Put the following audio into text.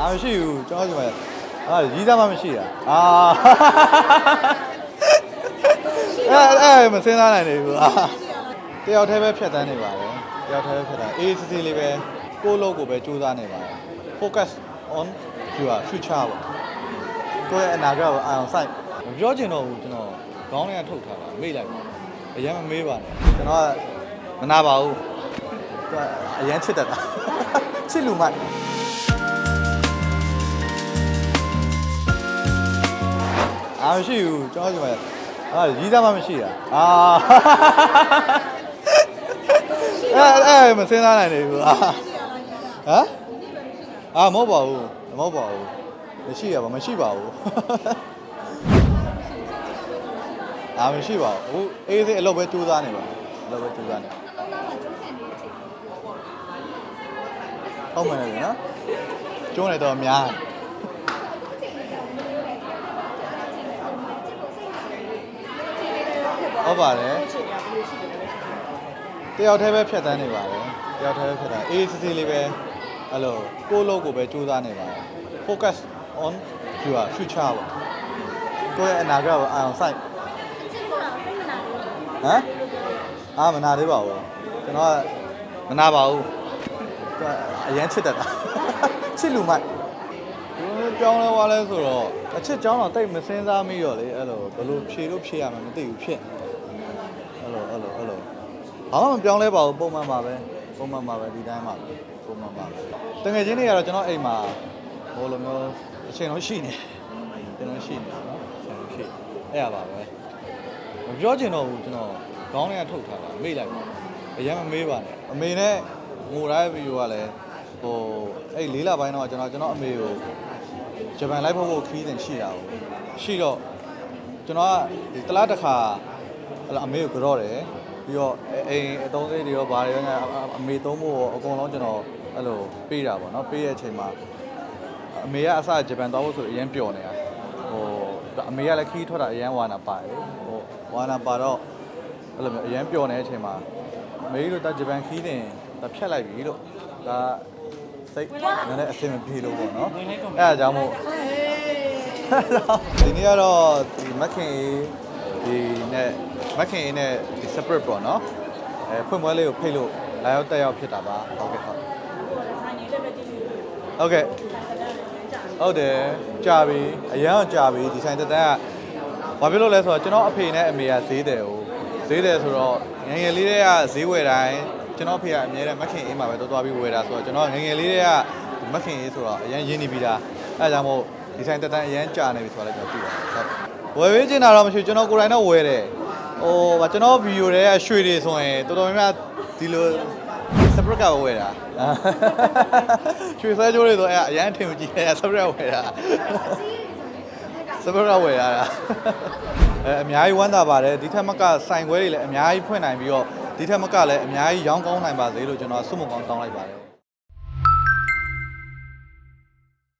အာမရှိဘူးကျွန်တော်ဒီမှာအာရီးသားမှမရှိတာအာအဲအဲမစင်းစားနိုင်နေဘူးအာတယောက်တည်းပဲဖြတ်တန်းနေပါတယ်တယောက်တည်းပဲဖြတ်တန်းအေးစစ်စစ်လေးပဲကိုယ့်လို့ကိုယ်ပဲကြိုးစားနေပါတယ် focus on your future ပေါ့ကိုယ့်ရဲ့အနာဂတ်ကိုအာရုံစိုက်မပြောချင်တော့ဘူးကျွန်တော်ခေါင်းထဲကထုတ်ထားတာမေ့လိုက်ပါအရင်မမေးပါနဲ့ကျွန်တော်ကမနာပါဘူးသူကအရင်ချစ်တတ်တာချစ်လူမိုက် မရှိဘူးကျွန်တော်ဒီမှာအာရီးသားမှမရှိတာအာအဲအဲမစင်းစားနိုင်နေဘူးအာဟမ်အာမဟုတ်ပါဘူးမဟုတ်ပါဘူးမရှိရပါမရှိပါဘူးအာမရှိပါဘူးအေးစေးအလုပ်ပဲကြိုးစားနေပါအလုပ်ပဲကြိုးစားနေဟုတ်မယ်လေနော်ကျုံးနေတော့များတယ် ဟုတ်ပါတယ်တယောက်တည်းပဲဖြတ်တန်းနေပါတယ်တယောက်တည်းပဲဖြတ်တန်းအေးစစ်စစ်လေးပဲအဲ့လိုကိုယ့်လို့ကိုယ်ပဲကြိုးစားနေပါတယ် focus on your future ပေါ့ကိုယ့်ရဲ့အနာဂတ်ကိုအာရုံစိုက်ဟမ်အာမနာသေးပါဘူးကျွန်တော်ကမနာပါဘူးသူကအရင်ချစ်တတ်တာချစ်လူမိုက်ဘယ်ပြောင်းလဲသွားလဲဆိုတော့အချစ်ကြောင်းတော့တိတ်မစင်းစားမိတော့လေအဲ့လိုဘယ်လိုဖြေလို့ဖြေရမှန်းမသိဘူးဖြစ်အဲ့လိုအဲ့လိုအဲ့လို ဘာမှမပြောင်းလဲပါဘူးပုံမှန်ပါပဲပုံမှန်ပါပဲဒီတိုင်းပါပဲပုံမှန်ပါပဲတကယ်ချင်းတွေကတော့ကျွန်တော်အိမ်မှာဟိုလိုမျိုးအချိန်လုံးရှိနေကျွန်တော်ရှိနေနော်အချိန်လုံးရှိအဲ့ရပါပဲမပြောချင်တော့ဘူးကျွန်တော်ခေါင်းထဲကထုတ်ထားတာမေ့လိုက်ပါအရင်မမေးပါနဲ့အမေနဲ့ငိုတိုင်းဗီဒီယိုကလည်းဟိုအဲ့လေးလပိုင်းတော့ကျွန်တော်ကျွန်တော်အမေကိုဂျပန်လိုက်ဖို့ဖို့ခီးစဉ်ရှိတာကိုရှိတော့ကျွန်တော်ကဒီတစ်လားတစ်ခါအဲ့လိုအမေကိုကြော့တယ် ပြီးတော့အိမ်အသုံးစိတ်တွေရောဘာတွေရောအမေသုံးဖို့အကုန်လုံးကျွန်တော်အဲ့လိုပေးတာပေါ့နော်ပေးတဲ့အချိန်မှာအမေကအစဂျပန်သွားဖို့ဆိုအရင်ပျော်နေတာဟိုအမေကလည်းခီးထွက်တာအရင်ဝါနာပါတယ်ဟိုဝါနာပါတော့အဲ့လိုမျိုးအရင်ပျော်နေတဲ့အချိန်မှာအမေတို့တာဂျပန်ခီးတင်တာဖြတ်လိုက်ပြီလို့ဒါစိတ်နည်းနည်းအဆင်မပြေလို့ပေါ့နော်အဲ့ဒါကြောင့်မို့ဒီနေ့ကတော့ဒီမက်ခင်အေး ဒီနဲ့မက်ခင်အေးနဲ့ဒီ separate ပေါ့နော်အဲဖွင့်ပွဲလေးကိုဖိတ်လို့လာရောက်တက်ရောက်ဖြစ်တာပါဟုတ်ကဲ့ဟုတ်ဟုတ်ကဲ့ဟုတ်တယ်ကြာပြီအရန်ကကြာပြီဒီဆိုင်တက်တန်းကဘာဖြစ်လို့လဲဆိုတော့ကျွန်တော်အဖေနဲ့အမေကဈေးတယ်ဟိုဈေးတယ်ဆိုတော့ငယ်ငယ်လေးတွေကဈေးဝယ်တိုင်းကျွန်တော်အဖေကအမြဲတမ်းမက်ခင်အေးမှာပဲတော်တော်ပြီးဝယ်တာဆိုတော့ကျွန်တော်ငယ်ငယ်လေးတွေကမက်ခင်အေးဆိုတော့အရန်ရင်းနေပြီးသားအဲဒါကြောင့်မို့ဒီဆိုင်တက်တန်းအရန်ကြာနေပြီဆိုတော့လည်းကျွန်တော်သိပါတယ်ဟုတ် ဝယ်ဝေးချင်တာတော့မရှိဘူးကျွန်တော်ကိုယ်တိုင်တော့ဝယ်တယ်ဟိုဗာကျွန်တော်ဗီဒီယိုတွေကရွှေတွေဆိုရင်တော်တော်များများဒီလိုစပရက်ကဝယ်တာရွှေဆွဲကြိုးတွေဆိုအဲ့အရန်ထင်မကြည့်အဲ့စပရက်ဝယ်တာစပရက်ကဝယ်ရတာအဲအများကြီးဝမ်းသာပါတယ်ဒီထက်မကဆိုင်ခွဲတွေလည်းအများကြီးဖွင့်နိုင်ပြီးတော့ဒီထက်မကလည်းအများကြီးရောင်းကောင်းနိုင်ပါစေလို့ကျွန်တော်ဆုမကောင်းတောင်းလိုက်ပါတယ်